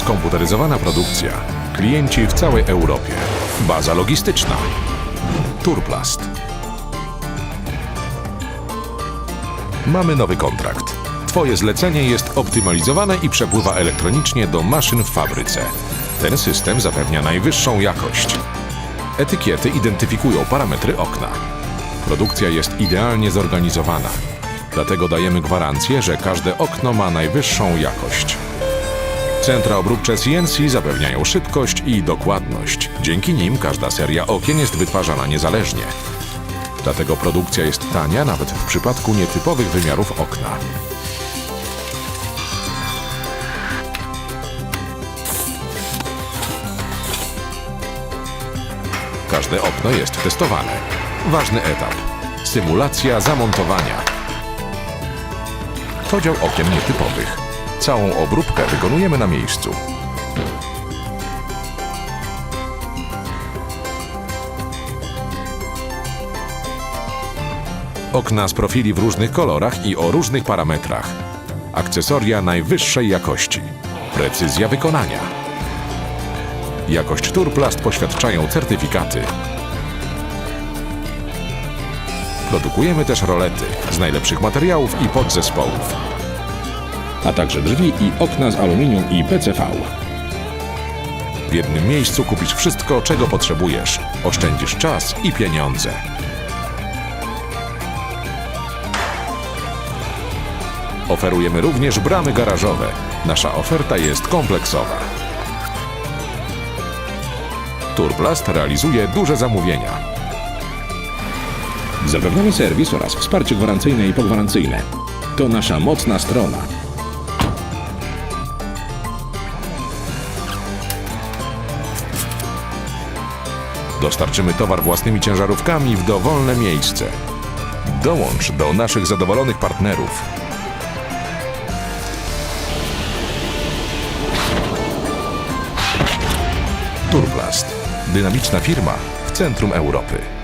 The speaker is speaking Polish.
Skomputeryzowana produkcja. Klienci w całej Europie. Baza logistyczna. Turplast. Mamy nowy kontrakt. Twoje zlecenie jest optymalizowane i przepływa elektronicznie do maszyn w fabryce. Ten system zapewnia najwyższą jakość. Etykiety identyfikują parametry okna. Produkcja jest idealnie zorganizowana. Dlatego dajemy gwarancję, że każde okno ma najwyższą jakość. Centra obróbcze CNC zapewniają szybkość i dokładność. Dzięki nim każda seria okien jest wytwarzana niezależnie. Dlatego produkcja jest tania nawet w przypadku nietypowych wymiarów okna. Każde okno jest testowane. Ważny etap. Symulacja zamontowania. To dział okien nietypowych. Całą obróbkę wykonujemy na miejscu. Okna z profili w różnych kolorach i o różnych parametrach. Akcesoria najwyższej jakości. Precyzja wykonania. Jakość Turplast poświadczają certyfikaty. Produkujemy też rolety z najlepszych materiałów i podzespołów. A także drzwi i okna z aluminium i PCV. W jednym miejscu kupisz wszystko, czego potrzebujesz. Oszczędzisz czas i pieniądze. Oferujemy również bramy garażowe. Nasza oferta jest kompleksowa. Turplast realizuje duże zamówienia. Zapewniamy serwis oraz wsparcie gwarancyjne i pogwarancyjne. To nasza mocna strona. Dostarczymy towar własnymi ciężarówkami w dowolne miejsce. Dołącz do naszych zadowolonych partnerów. Turplast. Dynamiczna firma w centrum Europy.